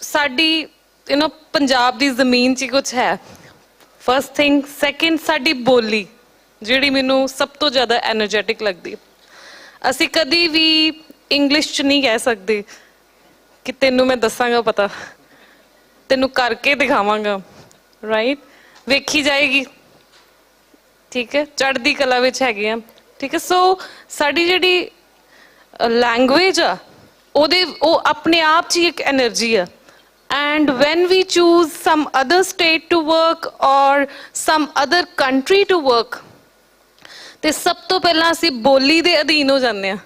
ਸਾਡੀ you know Punjab ਦੀ ਜ਼ਮੀਨ 'ਚ ਕੁਝ ਹੈ। ਫਰਸਟ ਥਿੰਗ ਸੈਕਿੰਡ ਸਾਡੀ ਬੋਲੀ, ਜਿਹੜੀ ਮੈਨੂੰ ਸਭ ਤੋਂ ਜ਼ਿਆਦਾ એનਰਜੈਟਿਕ ਲੱਗਦੀ। ਅਸੀਂ ਕਦੀ ਵੀ ਇੰਗਲਿਸ਼ 'ਚ ਨਹੀਂ ਕਹਿ ਸਕਦੇ ਕਿ ਤੈਨੂੰ ਮੈਂ ਦੱਸਾਂਗਾ ਪਤਾ। ਤੈਨੂੰ ਕਰਕੇ ਦਿਖਾਵਾਂਗਾ ਰਾਈਟ ਵੇਖੀ ਜਾਏਗੀ। ਠੀਕ ਹੈ, ਚੜ੍ਹਦੀ ਕਲਾ ਵਿੱਚ ਹੈਗੇ ਆ। ਠੀਕ ਹੈ ਸੋ ਸਾਡੀ ਜਿਹੜੀ ਲੈਂਗੁਏਜ ਆ, ਉਹਦੇ, ਉਹ ਆਪਣੇ ਆਪ 'ਚ ਇੱਕ એનર્ਜੀ ਆ। and when we choose some other state to work or some other country to work ਤੇ ਸਭ to ਪਹਿਲਾਂ ਅਸੀਂ ਬੋਲੀ ਦੇ ਅਧੀਨ ਹੋ ਜਾਂਦੇ ਆ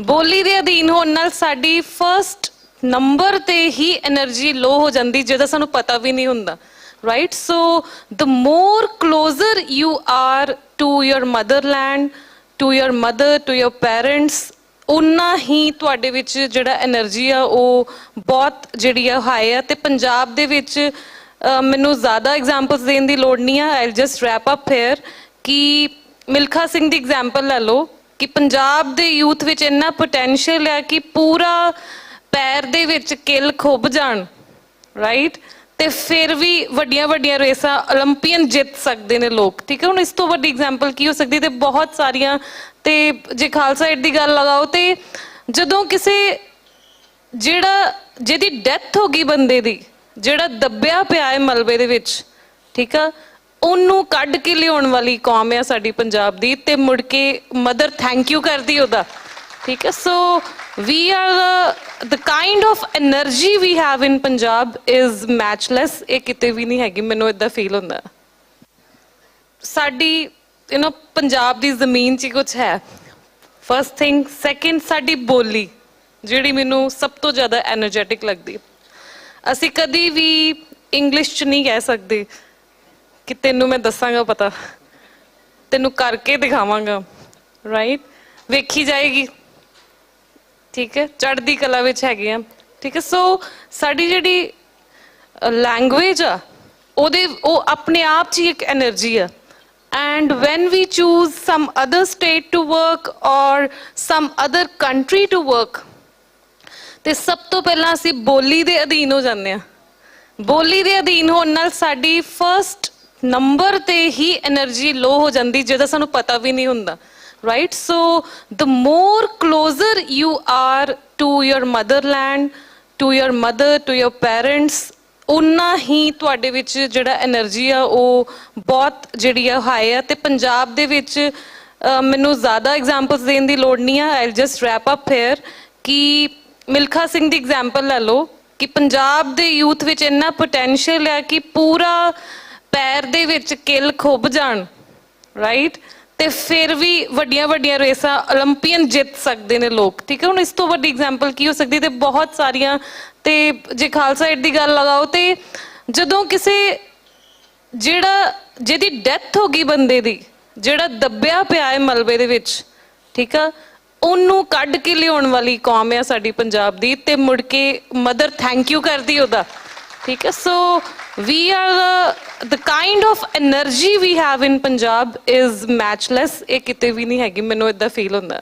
ਬੋਲੀ ਦੇ ਅਧੀਨ ਹੋਣ ਨਾਲ ਸਾਡੀ ਫਰਸਟ ਨੰਬਰ ਤੇ ਹੀ એનર્ਜੀ ਲੋ ਹੋ ਜਾਂਦੀ ਜਿਹਦਾ ਸਾਨੂੰ right? So the more closer you are to your motherland to your mother to your parents ਉਨਾ ਹੀ ਤੁਹਾਡੇ ਵਿੱਚ ਜਿਹੜਾ એનર્ਜੀ ਆ, ਉਹ ਬਹੁਤ ਜਿਹੜੀ ਆ ਹਾਈ ਆ ਤੇ ਪੰਜਾਬ ਦੇ ਵਿੱਚ ਮੈਨੂੰ ਜ਼ਿਆਦਾ ਐਗਜ਼ਾਮਪਲਸ ਦੇਣ ਦੀ ਲੋੜ ਨਹੀਂ ਆ। I'll just wrap up here ਕਿ ਮਿਲਖਾ ਸਿੰਘ ਦੀ ਐਗਜ਼ਾਮਪਲ ਲੈ ਲਓ ਕਿ ਪੰਜਾਬ ਦੇ ਯੂਥ ਵਿੱਚ ਇੰਨਾ ਪੋਟੈਂਸ਼ੀਅਲ ਆ ਕਿ ਪੂਰਾ ਪੈਰ ਦੇ ਵਿੱਚ ਕਿਲ ਖੁੱਬ ਜਾਣ ਰਾਈਟ ਤੇ ਫਿਰ ਵੀ ਵੱਡੀਆਂ ਵੱਡੀਆਂ ਰੇਸਾਂ 올림픽ਨ ਜਿੱਤ ਸਕਦੇ ਨੇ ਲੋਕ, ਠੀਕ ਹੈ? ਹੁਣ ਇਸ ਤੋਂ ਵੱਡੀ ਐਗਜ਼ਾਮਪਲ ਕੀ ਹੋ ਸਕਦੀ ਤੇ ਬਹੁਤ ਸਾਰੀਆਂ ਤੇ ਜੇ ਖਾਲਸਾ ਏਡ ਦੀ ਗੱਲ ਲਗਾਓ ਤੇ ਜਦੋਂ ਕਿਸੇ ਜਿਹੜਾ, ਜਿਹਦੀ ਡੈਥ ਹੋ ਗਈ ਬੰਦੇ ਦੀ, ਜਿਹੜਾ ਦੱਬਿਆ ਪਿਆ ਹੈ ਮਲਬੇ ਦੇ ਵਿੱਚ, ਠੀਕ ਆ? ਉਹਨੂੰ ਕੱਢ ਕੇ ਲਿਆਉਣ ਵਾਲੀ ਕੌਮ ਹੈ ਸਾਡੀ ਪੰਜਾਬ ਦੀ ਤੇ ਮੁੜ ਕੇ ਮਦਰ ਥੈਂਕ ਯੂ ਕਰਦੀ ਉਹਦਾ, ਠੀਕ ਹੈ ਸੋ we are the, the kind of energy we have in punjab is matchless. ਇਹ ਕਿਤੇ ਵੀ ਨਹੀਂ ਹੈਗੀ ਮੈਨੂੰ ਇਦਾਂ ਫੀਲ ਹੁੰਦਾ। ਸਾਡੀ ਯੂ نو ਪੰਜਾਬ ਦੀ ਜ਼ਮੀਨ 'ਚ ਕੁਝ ਹੈ। ਫਰਸਟ ਥਿੰਗ ਸੈਕਿੰਡ ਸਾਡੀ ਬੋਲੀ ਜਿਹੜੀ ਮੈਨੂੰ ਸਭ ਤੋਂ ਜ਼ਿਆਦਾ ਐਨਰਜੈਟਿਕ ਲੱਗਦੀ। ਅਸੀਂ ਕਦੀ ਵੀ ਇੰਗਲਿਸ਼ 'ਚ ਨਹੀਂ ਕਹਿ ਸਕਦੇ ਕਿ ਤੈਨੂੰ ਮੈਂ ਦੱਸਾਂਗਾ ਪਤਾ। ਤੈਨੂੰ ਕਰਕੇ ਦਿਖਾਵਾਂਗਾ। ਰਾਈਟ ਵੇਖੀ ਜਾਏਗੀ। ਠੀਕ ਹੈ, ਚੜ੍ਹਦੀ ਕਲਾ ਵਿੱਚ ਹੈਗੇ ਆ। ਠੀਕ ਹੈ ਸੋ ਸਾਡੀ ਜਿਹੜੀ ਲੈਂਗੁਏਜ ਆ, ਉਹਦੇ, ਉਹ ਆਪਣੇ ਆਪ 'ਚ ਹੀ ਇੱਕ એનર્ਜੀ ਆ। And when we choose some other state to work or some other country to work ਤੇ ਸਭ ਤੋਂ ਪਹਿਲਾਂ ਅਸੀਂ ਬੋਲੀ ਦੇ ਅਧੀਨ ਹੋ ਜਾਂਦੇ ਆ। ਬੋਲੀ ਦੇ ਅਧੀਨ ਹੋਣ ਨਾਲ ਸਾਡੀ ਫਰਸਟ ਨੰਬਰ ਤੇ ਹੀ એનર્ਜੀ ਲੋ ਹੋ ਜਾਂਦੀ, ਜਿਹਦਾ ਸਾਨੂੰ ਪਤਾ ਵੀ ਨਹੀਂ ਹੁੰਦਾ। right? So the more closer you are to your motherland, to your mother, to your parents, ਉਨਾ ਹੀ ਤੁਹਾਡੇ ਵਿੱਚ ਜਿਹੜਾ એનર્ਜੀ ਆ ਉਹ ਬਹੁਤ ਜਿਹੜੀ ਆ ਹਾਈ ਆ। ਤੇ ਪੰਜਾਬ ਦੇ ਵਿੱਚ ਮੈਨੂੰ ਜ਼ਿਆਦਾ ਐਗਜ਼ਾਮਪਲਸ ਦੇਣ ਦੀ ਲੋੜ ਨਹੀਂ ਆ। I'll just wrap up here ਕਿ ਮਿਲਖਾ ਸਿੰਘ ਦੀ ਐਗਜ਼ਾਮਪਲ ਲੈ ਲਓ ਕਿ ਪੰਜਾਬ ਦੇ ਯੂਥ ਵਿੱਚ ਇੰਨਾ ਪੋਟੈਂਸ਼ੀਅਲ ਆ ਕਿ ਪੂਰਾ ਪੈਰ ਦੇ ਵਿੱਚ ਕਿਲ ਖੁੱਭ ਜਾਣ ਰਾਈਟ ਤੇ ਫਿਰ ਵੀ ਵੱਡੀਆਂ ਵੱਡੀਆਂ ਰੇਸਾਂ 올림픽ਨ ਜਿੱਤ ਸਕਦੇ ਨੇ ਲੋਕ, ਠੀਕ ਹੈ? ਹੁਣ ਇਸ ਤੋਂ ਵੱਡੀ ਐਗਜ਼ਾਮਪਲ ਕੀ ਹੋ ਸਕਦੀ ਤੇ ਬਹੁਤ ਸਾਰੀਆਂ ਤੇ ਜੇ ਖਾਲਸਾ ਏਡ ਦੀ ਗੱਲ ਲਗਾਓ ਤੇ ਜਦੋਂ ਕਿਸੇ ਜਿਹੜਾ, ਜਿਹਦੀ ਡੈਥ ਹੋ ਗਈ ਬੰਦੇ ਦੀ, ਜਿਹੜਾ ਦੱਬਿਆ ਪਿਆ ਹੈ ਮਲਬੇ ਦੇ ਵਿੱਚ, ਠੀਕ ਆ? ਉਹਨੂੰ ਕੱਢ ਕੇ ਲਿਆਉਣ ਵਾਲੀ ਕੌਮ ਹੈ ਸਾਡੀ ਪੰਜਾਬ ਦੀ ਤੇ ਮੁੜ ਕੇ ਮਦਰ ਥੈਂਕ ਯੂ ਕਰਦੀ ਉਹਦਾ, ਠੀਕ ਹੈ ਸੋ we are the, the kind of energy we have in Punjab is matchless ਇਹ ਕਿਤੇ ਵੀ ਨਹੀਂ ਹੈਗੀ ਮੈਨੂੰ ਇਦਾਂ ਫੀਲ ਹੁੰਦਾ